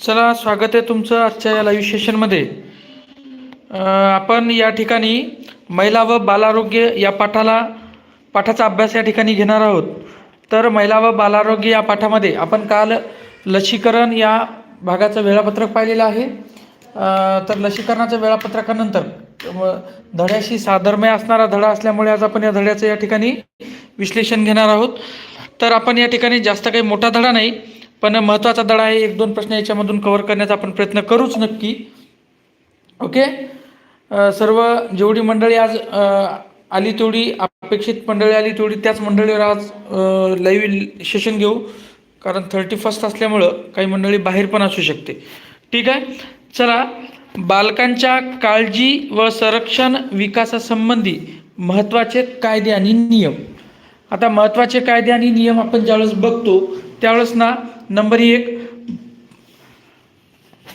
चला स्वागत आहे तुमचं आजच्या या लाईव्ह सेशनमध्ये आपण या ठिकाणी महिला व बालारोग्य या पाठाला पाठाचा अभ्यास या ठिकाणी घेणार आहोत. तर महिला व बालारोग्य या पाठामध्ये आपण काल लसीकरण या भागाचं वेळापत्रक पाहिलेलं आहे. तर लसीकरणाच्या वेळापत्रकानंतर धड्याशी साधर्म्य असणारा धडा असल्यामुळे आज आपण या धड्याचं या ठिकाणी विश्लेषण घेणार आहोत. तर आपण या ठिकाणी जास्त काही मोठा धडा नाही पण महत्त्वाचा धडा आहे एक दोन प्रश्न याच्यामधून कव्हर करण्याचा आपण प्रयत्न करूच नक्की. ओके सर्व जेवढी मंडळी आज आली तेवढी अपेक्षित मंडळी आली तेवढी त्याच मंडळीवर आज लाईव्ह सेशन घेऊ. कारण थर्टी फर्स्ट असल्यामुळं काही मंडळी बाहेर पण असू शकते. ठीक आहे? चला बालकांच्या काळजी व संरक्षण विकासासंबंधी महत्त्वाचे कायदे आणि नियम. आता महत्त्वाचे कायदे आणि नियम आपण ज्यावेळेस बघतो त्यावेळेस ना नंबर एक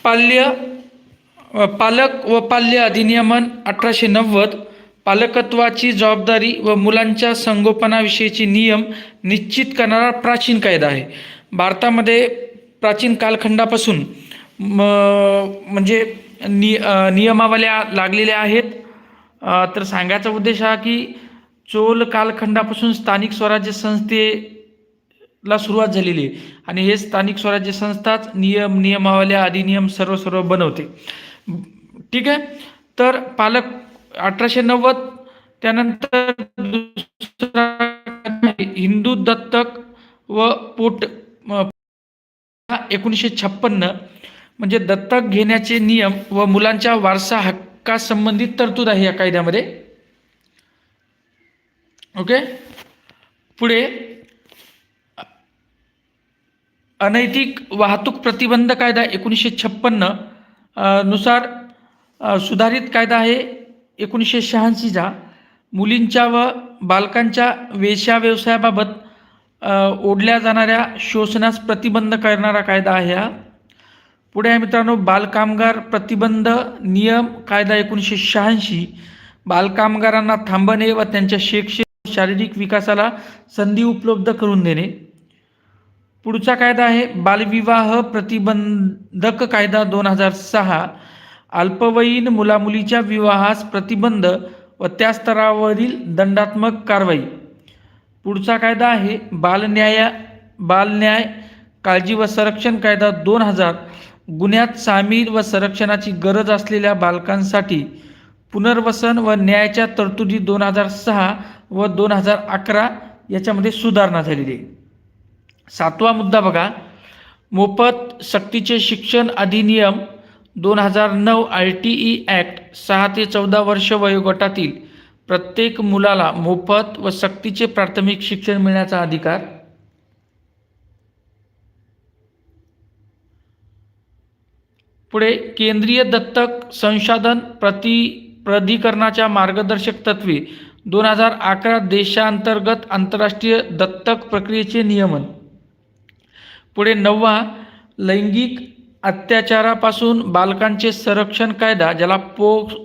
पाल्य पालक व पाल्य अधिनियमन अठराशे नव्वद पालकत्वाची जबाबदारी व मुलांच्या संगोपनाविषयीचे नियम निश्चित करणारा प्राचीन कायदा आहे. भारतामध्ये प्राचीन कालखंडापासून म म्हणजे नि नियमावल्या लागलेल्या आहेत. तर सांगायचा उद्देश हा की चोल कालखंडापासून स्थानिक स्वराज्य संस्थे ला सुरुवात झालेली आहे. आणि हे स्थानिक स्वराज्य संस्थाच नियम नियमावल्या अधिनियम सर्व सर्व बनवते. ठीक आहे? तर पालक अठराशे नव्वद त्यानंतर दुसरा हिंदू दत्तक व पोट एकोणीसशे छप्पन्न. म्हणजे दत्तक घेण्याचे नियम व मुलांच्या वारसा हक्कासंबंधित तरतूद आहे या कायद्यामध्ये. ओके? पुढे अनैतिक वाहतूक प्रतिबंध कायदा एकोणीसशे छप्पन्ननुसार सुधारित कायदा आहे एकोणीसशे शहाऐंशीचा. मुलींच्या व बालकांच्या वेश्या व्यवसायाबाबत ओढल्या जाणाऱ्या शोषणास प्रतिबंध करणारा कायदा आहे हा. पुढे आहे मित्रांनो बालकामगार प्रतिबंध नियम कायदा एकोणीसशे शहाऐंशी. बालकामगारांना थांबणे व त्यांच्या शैक्षणिक शारीरिक विकासाला संधी उपलब्ध करून देणे. पुढचा कायदा आहे बालविवाह प्रतिबंधक कायदा दोन हजार सहा. अल्पवयीन मुलामुलीच्या विवाहास प्रतिबंध व त्या स्तरावरील दंडात्मक कारवाई. पुढचा कायदा आहे बालन्याय बालन्याय काळजी व संरक्षण कायदा दोन हजार. गुन्ह्यात सामील व संरक्षणाची गरज असलेल्या बालकांसाठी पुनर्वसन व न्यायाच्या तरतुदी दोन हजार सहा व दोन हजार अकरा याच्यामध्ये सुधारणा झालेली आहे. सातवा मुद्दा बघा. मोफत सक्तीचे शिक्षण अधिनियम दोन हजार नऊ आय टी ई ॲक्ट सहा ते चौदा वर्ष वयोगटातील प्रत्येक मुलाला मोफत व सक्तीचे प्राथमिक शिक्षण मिळण्याचा अधिकार. पुढे केंद्रीय दत्तक संशोधन प्रति प्राधिकरणाच्या मार्गदर्शक तत्वे दोन हजार अकरा देशांतर्गत आंतरराष्ट्रीय दत्तक प्रक्रियेचे नियमन. पुढे नववा लैंगिक अत्याचारापासून बालकांचे संरक्षण कायदा ज्याला पोक्स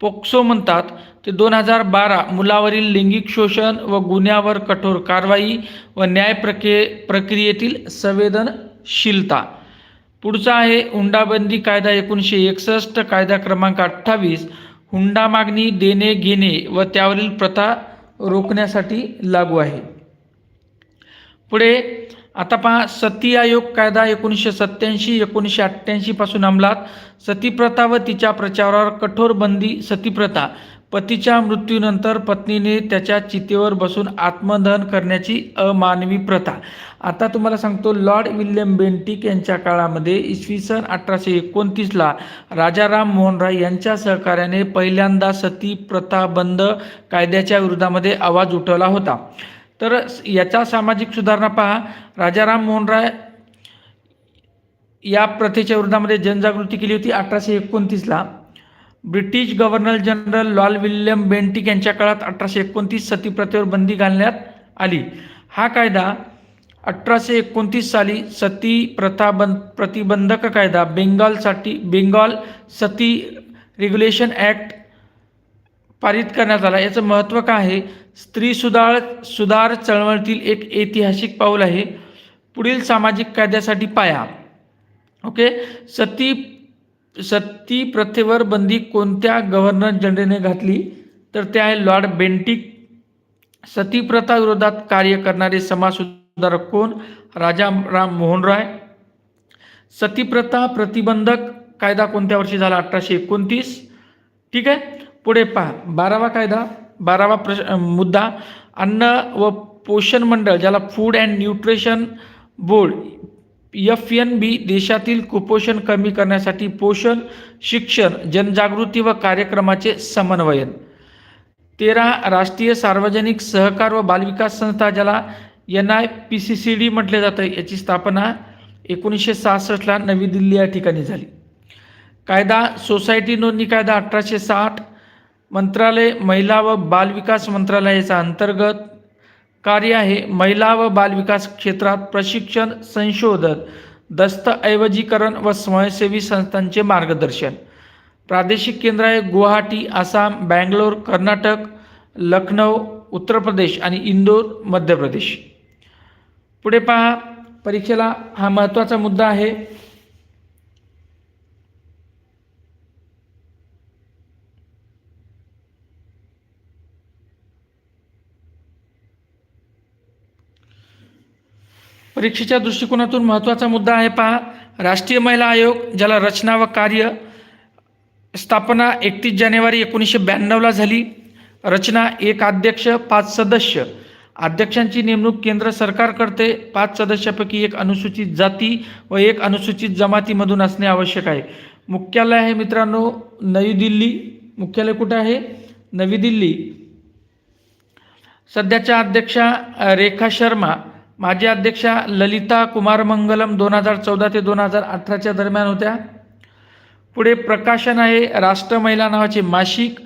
पोक्सो म्हणतात ते दोन हजार बारा मुलावरील लैंगिक शोषण व गुन्ह्यावर कठोर कारवाई व न्याय प्रक्रिये प्रक्रियेतील संवेदनशीलता. पुढचा आहे हुंडाबंदी कायदा एकोणीसशे एकसष्ट कायदा क्रमांक अठ्ठावीस. हुंडा मागणी देणे घेणे व त्यावरील प्रथा रोखण्यासाठी लागू आहे. पुढे आता पहा सती आयोग कायदा एकोणीसशे सत्त्याऐंशी एकोणीसशे अठ्ठ्याऐंशीपासून अंमलात. सतीप्रथा व तिच्या प्रचारावर कठोर बंदी सतीप्रथा पतीच्या मृत्यूनंतर पत्नीने त्याच्या चितेवर बसून आत्मदहन करण्याची अमानवी प्रथा. आता तुम्हाला सांगतो लॉर्ड विल्यम बेंटिक यांच्या काळामध्ये इसवी सन अठराशे एकोणतीसला राजाराम मोहन राय यांच्या सहकार्याने पहिल्यांदा सती प्रथा बंद कायद्याच्या विरोधामध्ये आवाज उठवला होता. तर याचा सामाजिक सुधारणा पहा. राजाराम मोहन राय या प्रथेच्या विरोधामध्ये जनजागृती केली होती अठराशे एकोणतीसला. British governor general lord William Bentinck यांच्या काळात अठराशे एकोणतीस सतीप्रथेवर बंदी घालण्यात आली. हा कायदा अठराशे एकोणतीस साली सती प्रथा बं प्रतिबंधक कायदा बेंगॉलसाठी बेंगॉल सती रेग्युलेशन ॲक्ट पारित करण्यात आला. याचं महत्त्व काय आहे? स्त्री सुधार सुधार चळवळीतील एक ऐतिहासिक पाऊल आहे. पुढील सामाजिक कायद्यासाठी पाया. ओके? सती सती प्रथेवर बंदी कोणत्या गव्हर्नर जनरलने घातली? तर ते आहे लॉर्ड बेंटिक. सती प्रथा विरोधात कार्य करणारे समाजसुधारक कोण? राजा राम मोहन राय. सतीप्रथा प्रतिबंधक कायदा कोणत्या वर्षी झाला? अठराशे एकोणतीस. ठीक आहे? पुढे पहा. बारावा कायदा बारावा प्रश मुद्दा. अन्न व पोषण मंडळ ज्याला food and nutrition board F N B देशातील कुपोषण कमी करण्यासाठी पोषण शिक्षण जनजागृती व कार्यक्रमाचे समन्वयन. तेरा राष्ट्रीय सार्वजनिक सहकार व बालविकास संस्था ज्याला N I P C C D म्हटले जातं याची स्थापना एकोणीसशे सहासष्टला नवी दिल्ली या ठिकाणी झाली. कायदा सोसायटी नोंदणी कायदा अठराशे साठ मंत्रालय महिला व बालविकास मंत्रालयाचा अंतर्गत कार्य आहे. महिला व बालविकास क्षेत्रात प्रशिक्षण संशोधन दस्तऐवजीकरण व स्वयंसेवी संस्थांचे मार्गदर्शन. प्रादेशिक केंद्र आहे गुवाहाटी आसाम बँगलोर कर्नाटक लखनौ उत्तर प्रदेश आणि इंदोर मध्य प्रदेश. पुढे पहा परीक्षेला हा महत्त्वाचा मुद्दा आहे. परीक्षेच्या दृष्टिकोनातून महत्त्वाचा मुद्दा आहे पहा राष्ट्रीय महिला आयोग ज्याला रचना व कार्य स्थापना एकतीस जानेवारी एकोणीसशे ब्याण्णवला झाली. रचना एक अध्यक्ष पाच सदस्य. अध्यक्षांची नेमणूक केंद्र सरकार करते. पाच सदस्यापैकी एक अनुसूचित जाती व एक अनुसूचित जमातीमधून असणे आवश्यक आहे. मुख्यालय आहे मित्रांनो नवी दिल्ली. मुख्यालय कुठं आहे? नवी दिल्ली. सध्याच्या अध्यक्षा रेखा शर्मा माजी अध्यक्षा ललिता कुमार मंगलम दोन हजार चौदा ते दोन हजार अठराच्या दरम्यान होत्या. पुढे प्रकाशन आहे राष्ट्र महिला नावाचे मासिक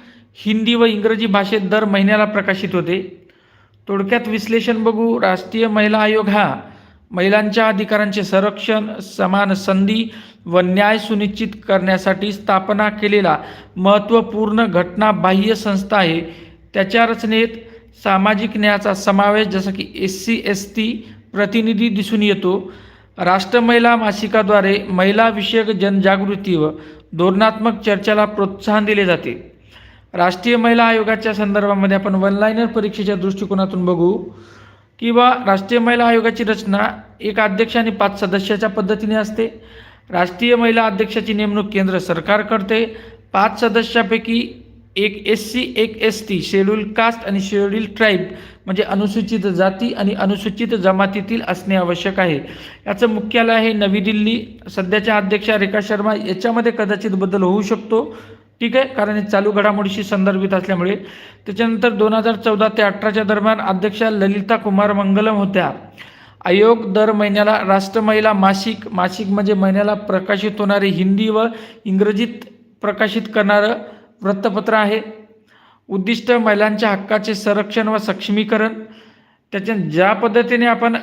हिंदी व इंग्रजी भाषेत दर महिन्याला प्रकाशित होते. थोडक्यात विश्लेषण बघू राष्ट्रीय महिला आयोग हा महिलांच्या अधिकारांचे संरक्षण समान संधी व न्याय सुनिश्चित करण्यासाठी स्थापना केलेला महत्त्वपूर्ण घटनाबाह्य संस्था आहे. त्याच्या रचनेत सामाजिक न्यायाचा समावेश जसं की एस सी एस टी प्रतिनिधी दिसून येतो. राष्ट्र महिला मासिकाद्वारे महिलाविषयक जनजागृती व धोरणात्मक चर्चेला प्रोत्साहन दिले जाते. राष्ट्रीय महिला आयोगाच्या संदर्भामध्ये आपण वनलायनर परीक्षेच्या दृष्टिकोनातून बघू किंवा राष्ट्रीय महिला आयोगाची रचना एक अध्यक्ष आणि पाच सदस्याच्या पद्धतीने असते. राष्ट्रीय महिला अध्यक्षाची नेमणूक केंद्र सरकार करते. पाच सदस्यापैकी एक एस सी एक एस टी शेड्यूल कास्ट आणि शेड्यूल ट्राईब म्हणजे अनुसूचित जाती आणि अनुसूचित जमातीतील असणे आवश्यक आहे. याचं मुख्यालय आहे नवी दिल्ली. सध्याच्या अध्यक्षा रेखा शर्मा याच्यामध्ये कदाचित बदल होऊ शकतो. ठीक आहे कारण हे चालू घडामोडीशी संदर्भित असल्यामुळे. त्याच्यानंतर दोन हजार चौदा ते अठराच्या दरम्यान अध्यक्षा ललिता कुमार मंगलम होत्या. आयोग दर महिन्याला राष्ट्र महिला मासिक मासिक म्हणजे महिन्याला प्रकाशित होणारे हिंदी व इंग्रजीत प्रकाशित करणारं वृत्तपत्र आहे. उद्दिष्ट महिलांच्या हक्काचे संरक्षण व सक्षमीकरण. त्याच्या ज्या पद्धतीने आपण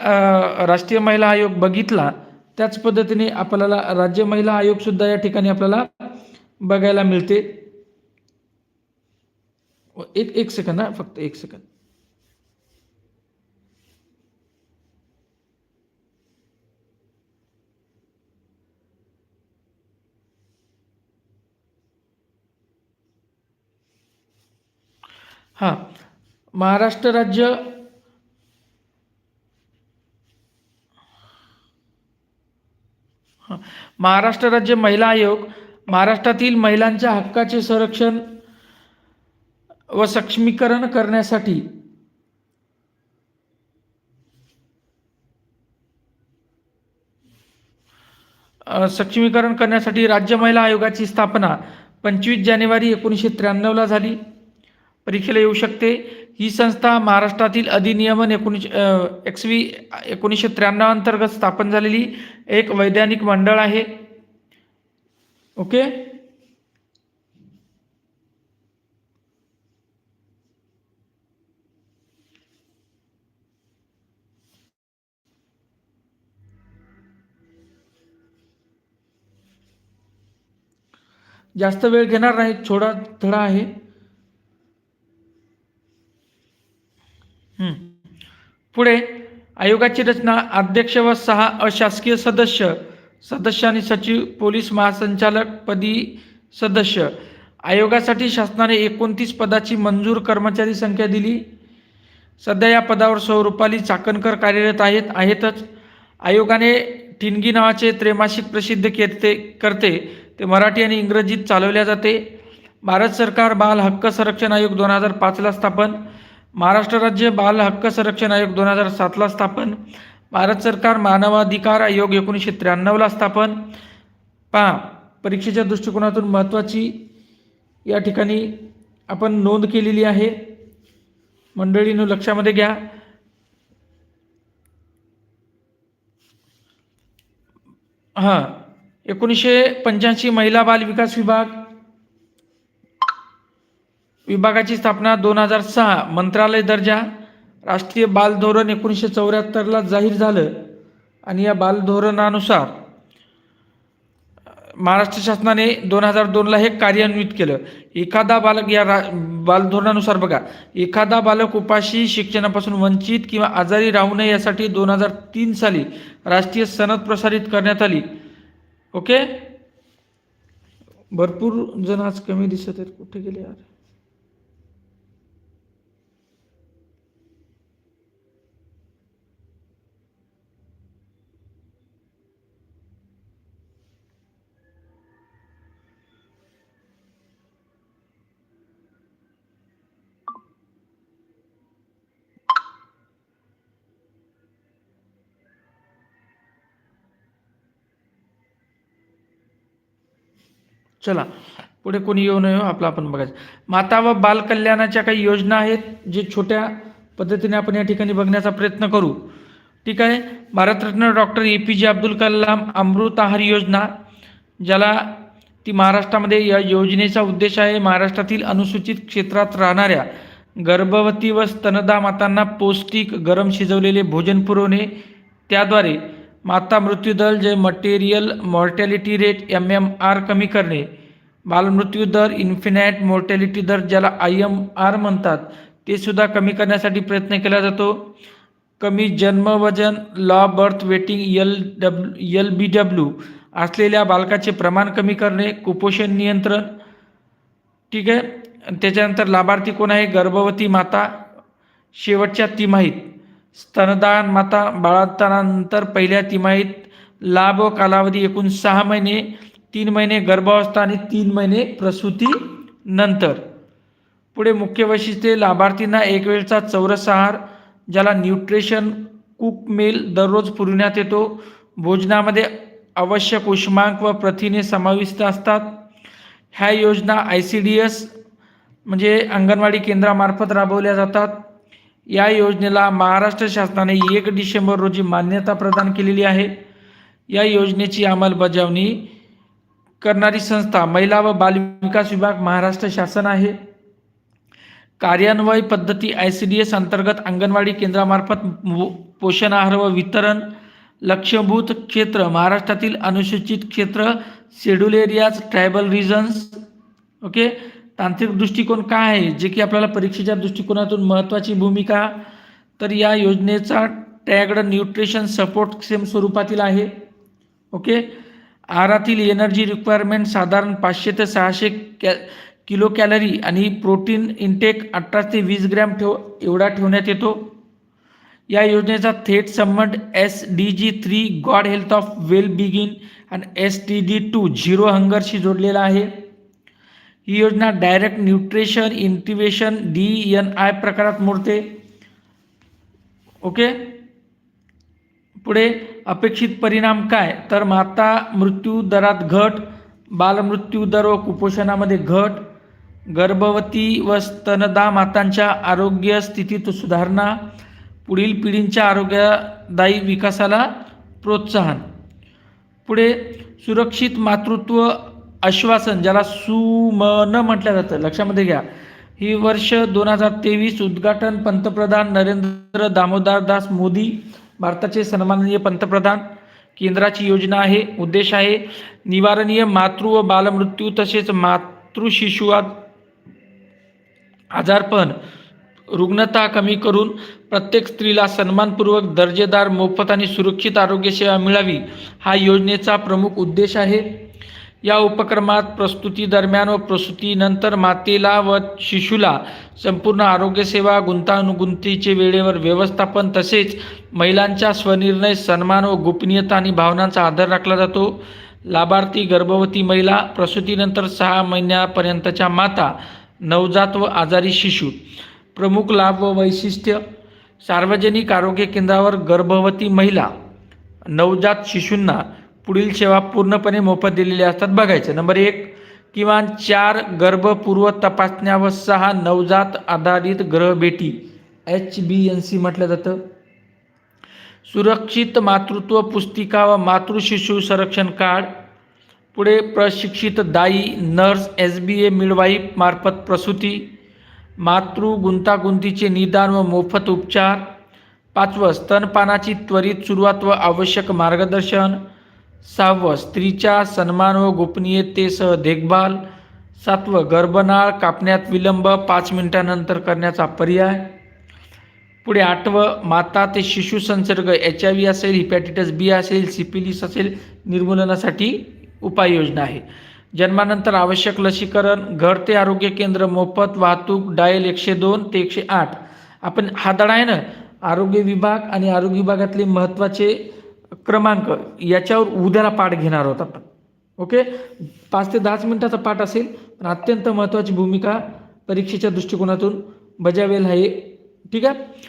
राष्ट्रीय महिला आयोग बघितला त्याच पद्धतीने आपल्याला राज्य महिला आयोगसुद्धा या ठिकाणी आपल्याला बघायला मिळते. एक एक सेकंद हा फक्त एक सेकंद हां. महाराष्ट्र राज्य हां. महाराष्ट्र राज्य महिला आयोग महाराष्ट्रातील महिलांच्या हक्काचे संरक्षण व सक्षमीकरण करण्यासाठी सक्षमीकरण करण्यासाठी राज्य महिला आयोगाची स्थापना पंचवीस जानेवारी एकोणीसशे त्र्याण्णवला झाली. परीक्षेला येऊ शकते. ही संस्था महाराष्ट्रातील अधिनियमन एकोणीस एक्सवी एकोणीसशे त्र्याण्णव अंतर्गत स्थापन झालेली एक वैधानिक मंडळ आहे. ओके? जास्त वेळ घेणार नाही थोडा धडा आहे. पुढे आयोगाची रचना अध्यक्ष व सहा अशासकीय सदस्य सदस्य आणि सचिव पोलीस महासंचालक पदी सदस्य. आयोगासाठी शासनाने एकोणतीस पदाची मंजूर कर्मचारी संख्या दिली. सध्या या पदावर सौ रुपाली चाकणकर कार्यरत आहेत आहेतच. आयोगाने ठिणगी नावाचे त्रैमासिक प्रसिद्ध केते करते. ते मराठी आणि इंग्रजीत चालवल्या जाते. भारत सरकार बाल हक्क संरक्षण आयोग दोन हजार पाचला स्थापन. महाराष्ट्र राज्य बाल हक्क संरक्षण आयोग दोन हजार सातला स्थापन. भारत सरकार मानवाधिकार आयोग एकोणीसशे त्र्याण्णवला स्थापन. पहा परीक्षेच्या दृष्टिकोनातून महत्त्वाची या ठिकाणी आपण नोंद केलेली आहे. मंडळीनं लक्षामध्ये घ्या. हां एकोणीसशे पंच्याऐंशी महिला बाल विकास विभाग विभागाची स्थापना दोन हजार सहा मंत्रालय दर्जा राष्ट्रीय बाल धोरण एकोणीसशे चौऱ्याहत्तरला जाहीर झालं आणि या बाल धोरणानुसार महाराष्ट्र शासनाने दोन हजार दोनला हे कार्यान्वित केलं. एखादा बालक या रा बालधोरणानुसार बघा एखादा बालक उपाशी शिक्षणापासून वंचित किंवा आजारी राहू नये यासाठी दोन हजार तीन साली राष्ट्रीय सनद प्रसारित करण्यात आली. ओके? भरपूर जण आज कमी दिसत आहेत. कुठे गेले यार? चला पुढे कोणी येऊ नये आपलं आपण बघायचं. माता व बालकल्याणाच्या काही योजना आहेत जे छोट्या पद्धतीने आपण या ठिकाणी बघण्याचा प्रयत्न करू. ठीक आहे? भारतरत्न डॉक्टर ए पी जे अब्दुल कलाम अमृत आहार योजना ज्याला ती महाराष्ट्रामध्ये या योजनेचा उद्देश आहे महाराष्ट्रातील अनुसूचित क्षेत्रात राहणाऱ्या गर्भवती व स्तनदा मातांना पौष्टिक गरम शिजवलेले भोजन पुरवणे. त्याद्वारे माता मृत्यूदर जे material mortality rate M M R कमी करणे बालमृत्यू दर इन्फिनाईट मॉर्टॅलिटी दर ज्याला आय एम आर म्हणतात ते सुद्धा कमी करण्यासाठी प्रयत्न केला जातो. कमी जन्म वजन low birth weighting L W L B W असलेल्या बालकाचे प्रमाण कमी करणे कुपोषण नियंत्रण. ठीक आहे? त्याच्यानंतर लाभार्थी कोण आहे? गर्भवती माता. शेवटच्या तिमाहीत. स्तनदान माता बाळंतपणानंतर पहिल्या तिमाहीत लाभ व कालावधी एकूण सहा महिने तीन महिने गर्भावस्था आणि तीन महिने प्रसूती नंतर. पुढे मुख्य वैशिष्ट्ये लाभार्थींना एक वेळचा चौरस आहार ज्याला न्यूट्रिशन कुक मेल दररोज पुरविण्यात येतो. भोजनामध्ये आवश्यक उष्मांक व प्रथिने समाविष्ट असतात. ह्या योजना आय सी डी एस म्हणजे अंगणवाडी केंद्रामार्फत राबवल्या जातात. या योजनेला महाराष्ट्र शासनाने एक डिसेंबर रोजी मान्यता प्रदान केलेली आहे. या योजनेची अंमलबजावणी करणारी संस्था महिला व बालविकास विभाग महाराष्ट्र शासन आहे. कार्यान्वय पद्धती आय सी डी एस अंतर्गत अंगणवाडी केंद्रामार्फत पोषण आहार व वितरण लक्ष्यभूत क्षेत्र महाराष्ट्रातील अनुसूचित क्षेत्र schedule areas tribal regions okay? तांत्रिक दृष्टिकोन काय आहे? जे की आपल्याला परीक्षेच्या दृष्टिकोनातून महत्त्वाची भूमिका तर या योजनेचा टॅगड न्यूट्रिशन सपोर्ट सेम स्वरूपातील आहे. ओके? आहारातील एनर्जी रिक्वायरमेंट साधारण पाचशे ते सहाशे कॅ किलो कॅलरी आणि प्रोटीन इंटेक अठरा ते वीस ग्रॅम ठेव एवढा ठेवण्यात येतो. या योजनेचा थेट संबंध S D G three good health of well begin आणि S T D two zero हंगरशी जोडलेला आहे. ही योजना direct nutrition intervention D N I प्रकारात मोडते. ओके पुढे अपेक्षित परिणाम काय? तर माता मृत्यू दरात घट बालमृत्यू दर व कुपोषणामध्ये घट गर्भवती व स्तनदा मातांच्या आरोग्य स्थितीत सुधारणा पुढील पिढींच्या आरोग्यदायी विकासाला प्रोत्साहन. पुढे सुरक्षित मातृत्व आश्वासन ज्याला सुमन म्हटलं जातं. लक्षामध्ये घ्या. ही वर्ष दोन हजार तेवीस उद्घाटन पंतप्रधान नरेंद्र दामोदर दास मोदी भारताचे सन्माननीय पंतप्रधान. केंद्राची योजना आहे उद्देश आहे निवारणीय मातृ व बालमृत्यू तसेच मातृ आजारपण रुग्णता कमी करून प्रत्येक स्त्रीला सन्मानपूर्वक दर्जेदार मोफत आणि सुरक्षित आरोग्यसेवा मिळावी हा योजनेचा प्रमुख उद्देश आहे. या उपक्रमात प्रस्तुतीदरम्यान व प्रसूतीनंतर मातेला व शिशूला संपूर्ण आरोग्यसेवा गुंतागुंतीचे वेळेवर व्यवस्थापन तसेच महिलांच्या स्वनिर्णय सन्मान व गोपनीयता आणि भावनांचा आदर राखला जातो. लाभार्थी गर्भवती महिला प्रसूतीनंतर सहा महिन्यापर्यंतच्या माता नवजात व आजारी शिशू. प्रमुख लाभ व वैशिष्ट्य सार्वजनिक आरोग्य केंद्रावर गर्भवती महिला नवजात शिशूंना पुढील सेवा पूर्णपणे मोफत दिलेल्या असतात. बघायचं. नंबर एक किमान चार गर्भपूर्व तपासण्या व सहा नवजात आधारित ग्रहभेटी एच बी एन सी म्हटलं जातं. सुरक्षित मातृत्व पुस्तिका व मातृशिशु संरक्षण कार्ड. पुढे प्रशिक्षित दाई nurse S B A midwife मार्फत प्रसूती. मातृ गुंतागुंतीचे निदान व मोफत उपचार. पाचवं स्तनपानाची त्वरित सुरुवात व आवश्यक मार्गदर्शन. सहावं स्त्रीच्या सन्मान व गोपनीयतेसह देखभाल. सातवं गर्भनाळ कापण्यात विलंब पाच मिनिटानंतर करण्याचा पर्याय. पुढे आठवं माता ते शिशु संसर्ग एच आय व्ही असेल हिपॅटिटस बी असेल सिपिलिस असेल निर्मूलनासाठी उपाययोजना आहे. जन्मानंतर आवश्यक लसीकरण घर ते आरोग्य केंद्र मोफत वाहतूक डायल एकशे दोन ते एकशे आठ. आपण हा धडा आहे ना? आरोग्य विभाग आणि आरोग्य विभागातले महत्त्वाचे क्रमांक. याच्यावर उद्याला पाठ घेणार आहोत आपण. ओके पाच ते दहाच मिनिटाचा पाठ असेल पण अत्यंत महत्त्वाची भूमिका परीक्षेच्या दृष्टिकोनातून बजावेल आहे ठीक आहे?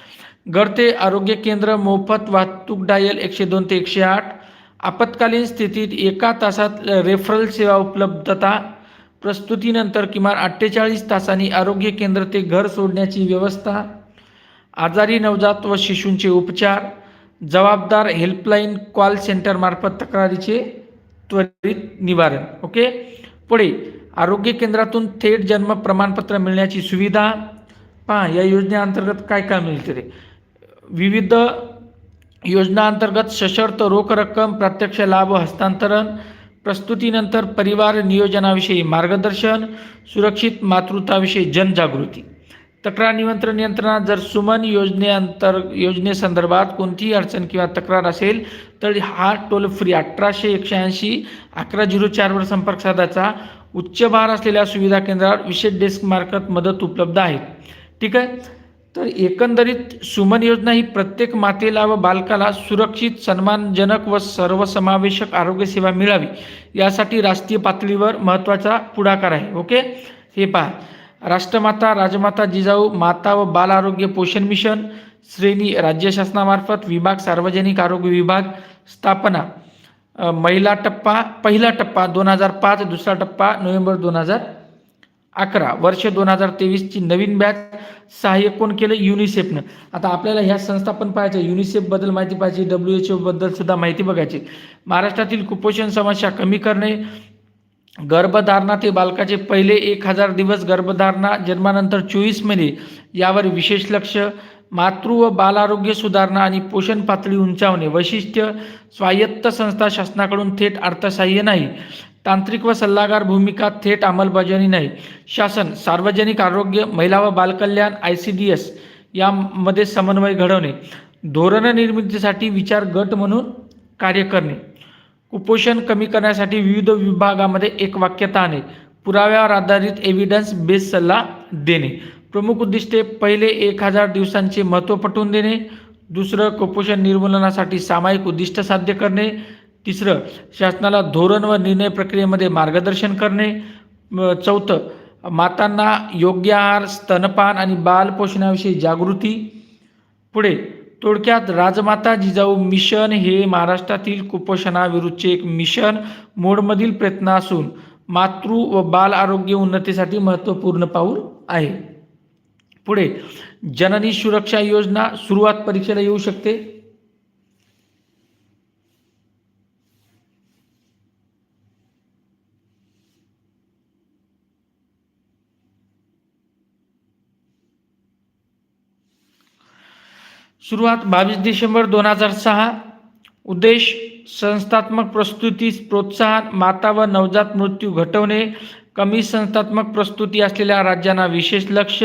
घर ते आरोग्य केंद्र मोफत वाहतूक डायल एकशे दोन ते एकशे आठ. आपत्कालीन स्थितीत एका तासात रेफरल सेवा उपलब्धता. प्रस्तुतीनंतर किमान अठ्ठेचाळीस तासांनी आरोग्य केंद्र ते घर सोडण्याची व्यवस्था. आजारी नवजात व शिशूंचे उपचार. जबाबदार हेल्पलाईन कॉल सेंटरमार्फत तक्रारीचे त्वरित निवारण ओके? पुढे आरोग्य केंद्रातून थेट जन्म प्रमाणपत्र मिळण्याची सुविधा. पहा या योजनेअंतर्गत काय काय मिळते रे विविध योजनांतर्गत सशर्त रोख रक्कम प्रत्यक्ष लाभ हस्तांतरण प्रस्तुतीनंतर परिवार नियोजनाविषयी मार्गदर्शन सुरक्षित मातृत्वाविषयी जनजागृती. तक्रार नियंत्रण यंत्रणा जर सुमन योजनेअंतर योजनेसंदर्भात कोणतीही अडचण किंवा तक्रार असेल तर हा टोल फ्री अठराशे एकशे ऐंशी अकरा झिरो चारवर संपर्क साधायचा. उच्च भार असलेल्या सुविधा केंद्रावर विशेष डेस्क मार्फत मदत उपलब्ध आहे. ठीक आहे? तर एकंदरीत सुमन योजना ही प्रत्येक मातेला व बालकाला सुरक्षित सन्मानजनक व सर्वसमावेशक आरोग्यसेवा मिळावी. यासाठी राष्ट्रीय पातळीवर महत्त्वाचा पुढाकार आहे. ओके? हे पहा. राष्ट्रमाता राजमाता जिजाऊ माता व बाल आरोग्य पोषण मिशन श्रेणी राज्य शासनामार्फत विभाग सार्वजनिक आरोग्य विभाग स्थापना महिला टप्पा पहिला टप्पा दोन हजार पाच दुसरा टप्पा नोव्हेंबर दोन हजार अकरा. वर्ष दोन हजार तेवीसची नवीन बॅच सहाय्य कोण केलं? युनिसेफनं. आता आपल्याला ह्या संस्था पण पाहायच्या युनिसेफबद्दल माहिती पाहिजे डब्ल्यू एच ओबद्दल सुद्धा माहिती बघायची. महाराष्ट्रातील कुपोषण समस्या कमी करणे गर्भधारणा ते बालकाचे पहिले एक हजार दिवस गर्भधारणा जन्मानंतर चोवीस महिने यावर विशेष लक्ष मातृ व बालारोग्य सुधारणा आणि पोषण पातळी उंचावणे वैशिष्ट्य स्वायत्त संस्था शासनाकडून थेट अर्थसहाय्य नाही तांत्रिक व सल्लागार भूमिका थेट अंमलबजावणी नाही शासन सार्वजनिक आरोग्य महिला व बालकल्याण आय सी डी एस यामध्ये समन्वय घडवणे धोरण निर्मितीसाठी विचार गट म्हणून कार्य करणे. कुपोषण कमी करण्यासाठी विविध विभागामध्ये एक वाक्यता आणणे पुराव्यावर आधारित एव्हिडन्स बेस सल्ला देणे. प्रमुख उद्दिष्टे पहिले एक हजार दिवसांचे महत्त्व पटवून देणे. दुसरं कुपोषण निर्मूलनासाठी सामायिक उद्दिष्ट साध्य करणे. तिसरं शासनाला धोरण व निर्णय प्रक्रियेमध्ये मार्गदर्शन करणे. चौथं मातांना योग्य आहार स्तनपान आणि बालपोषणाविषयी जागृती. पुढे थोडक्यात राजमाता जिजाऊ मिशन हे महाराष्ट्रातील कुपोषणाविरुद्धचे एक मिशन मोडमधील प्रयत्न असून मातृ व बाल आरोग्य उन्नतीसाठी महत्त्वपूर्ण पाऊल आहे. पुढे जननी सुरक्षा योजना सुरुवात परीक्षेला येऊ शकते. सुरुवात बावीस डिसेंबर दोन हजार सहा. उद्देश संस्थात्मक प्रस्तुतीस प्रोत्साहन माता व नवजात मृत्यू घटवणे. कमी संस्थात्मक प्रस्तुती असलेल्या राज्यांना विशेष लक्ष.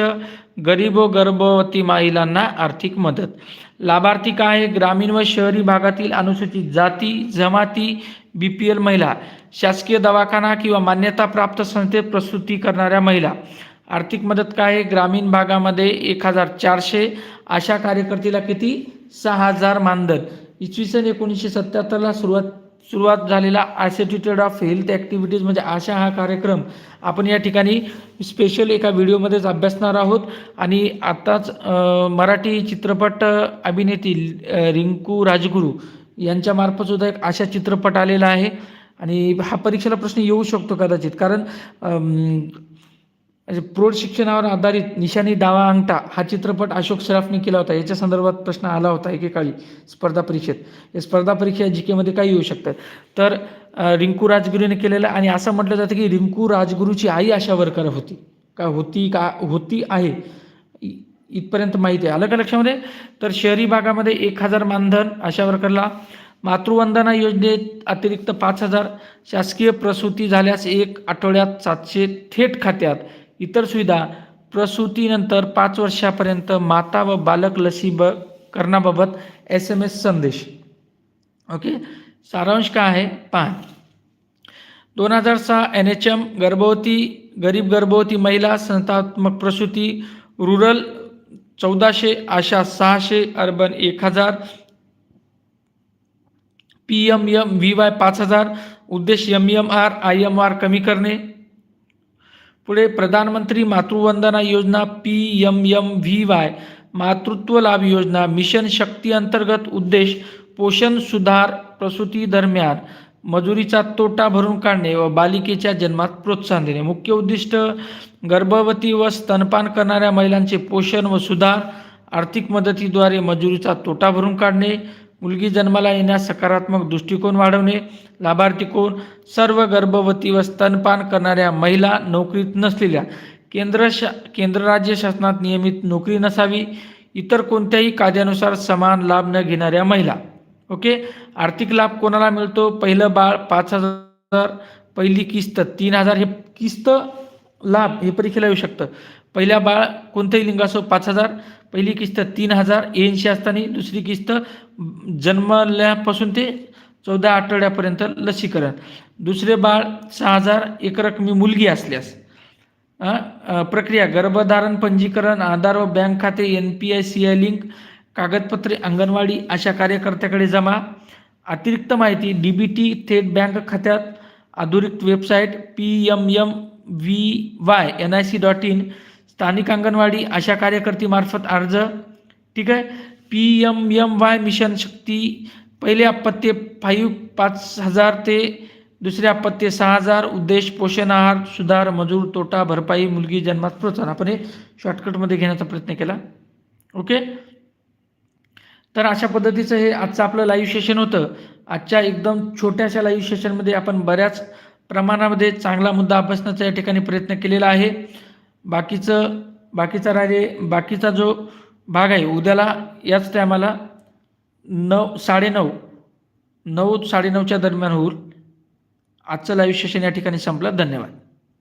गरीब व गर्भवती महिलांना आर्थिक मदत. लाभार्थी काय? आहे ग्रामीण व शहरी भागातील अनुसूचित जाती जमाती बी पी एल महिला शासकीय दवाखाना किंवा मान्यताप्राप्त संस्थेत प्रसूती करणाऱ्या महिला. आर्थिक मदत काय? आहे ग्रामीण भागामध्ये एक हजार चारशे आशा कार्यकर्तीला किती? सहा हजार मानधन. इसवी सन एकोणीसशे सत्याहत्तरला सुरुवात सुरुवात झालेला ॲसिट्यूटेड ऑफ हेल्थ ॲक्टिव्हिटीज म्हणजे आशा हा कार्यक्रम आपण या ठिकाणी स्पेशल एका व्हिडिओमध्येच अभ्यासणार आहोत. आणि आत्ताच मराठी चित्रपट अभिनेती रिंकू राजगुरू यांच्यामार्फत सुद्धा एक आशा चित्रपट आलेला आहे. आणि हा परीक्षेला प्रश्न येऊ शकतो कदाचित. कारण प्रौढ शिक्षणावर आधारित निशाणी डावा अंगठा हा चित्रपट अशोक सराफने केला होता. याच्या संदर्भात प्रश्न आला होता एकेकाळी. स्पर्धा परीक्षेत. या स्पर्धा परीक्षा जी केमध्ये काही येऊ शकतात. तर रिंकू राजगुरूने केलेलं आणि असं म्हटलं जातं की रिंकू राजगुरूची आई आशा वर्कर होती. का होती का होती आहे? इ- इथपर्यंत माहिती आहे. आलं का लक्षामध्ये? तर शहरी भागामध्ये एक हजार मानधन आशा वर्करला मातृवंदना योजनेत अतिरिक्त पाच हजार. शासकीय प्रसूती झाल्यास एक आठवड्यात सातशे थेट खात्यात. इतर सुविधा प्रसूतीनंतर पाच वर्षापर्यंत माता व बालक लसी ब करणाबाबत एस एम एस संदेश. ओके? सारांश काय आहे? पहा. दोन हजार सहा एन एच एम गर्भवती गरीब गर्भवती महिला संस्थात्मक प्रसूती रुरल चौदाशे आशा सहाशे अर्बन एक हजार P M M V Y पाच हजार उद्देश M M R I M R कमी करणे पुढे प्रधानमंत्री मातृवंदना योजना P M M V Y मातृत्व लाभ योजना मिशन शक्ती अंतर्गत उद्देश पोषण सुधार प्रसूती दरम्यान मजुरीचा तोटा भरून काढणे व बालिकेच्या जन्मात प्रोत्साहन देणे. मुख्य उद्दिष्ट गर्भवती व स्तनपान करणाऱ्या महिलांचे पोषण व सुधार आर्थिक मदतीद्वारे मजुरीचा तोटा भरून काढणे मुलगी जन्माला येण्यास सकारात्मक दृष्टिकोन वाढवणे लाभार्थी कोण? सर्व गर्भवती व स्तनपान करणाऱ्या महिला नोकरीत नसलेल्या केंद्र शा केंद्र राज्य शासनात नियमित नोकरी नसावी इतर कोणत्याही कायद्यानुसार समान लाभ न घेणाऱ्या महिला. ओके? आर्थिक लाभ कोणाला मिळतो? पहिलं बाळ पाच हजार पहिली किस्त तीन हजार हे किस्त लाभ हे परीक्षेला येऊ शकतं. पहिल्या बाळ कोणतंही लिंग असो पाच हजार पहिली किस्त तीन हजार ऐंशी असताना दुसरी किस्त जन्मल्यापासून ते चौदा आठवड्यापर्यंत लसीकरण. दुसरे बाळ सहा हजार एक रकमी मुलगी असल्यास प्रक्रिया गर्भधारण पंजीकरण आधार व बँक खाते N P I C I link कागदपत्रे अंगणवाडी अशा कार्यकर्त्याकडे जमा. अतिरिक्त माहिती डी बी टी थेट बँक खात्यात आधुनिक website P M M V Y N I C dot in स्थानिक अंगणवाडी अशा कार्यकर्तीमार्फत अर्ज. ठीक आहे? P M M Y mission Shakti. पहिले अपत्य फाईव्ह पाच हजार ते दुसरे अपत्य सहा हजार. उद्देश पोषण आहार सुधार मजूर तोटा भरपाई मुलगी जन्मात प्रोत्साहन. आपण हे शॉर्टकटमध्ये घेण्याचा प्रयत्न केला. ओके? तर अशा पद्धतीचं हे आजचं आपलं लाईव्ह सेशन होतं. आजच्या एकदम छोट्याशा लाईव्ह सेशनमध्ये आपण बऱ्याच प्रमाणामध्ये चांगला मुद्दा अभ्यासण्याचा या ठिकाणी प्रयत्न केलेला आहे. बाकीचं बाकीचा राहिले बाकीचा जो भाग आहे. उद्याला याच टायमाला नऊ साडेनऊ नऊ साडेनऊच्या दरम्यान होईल. आजचं लाईव्ह सेशन या ठिकाणी संपलं. धन्यवाद.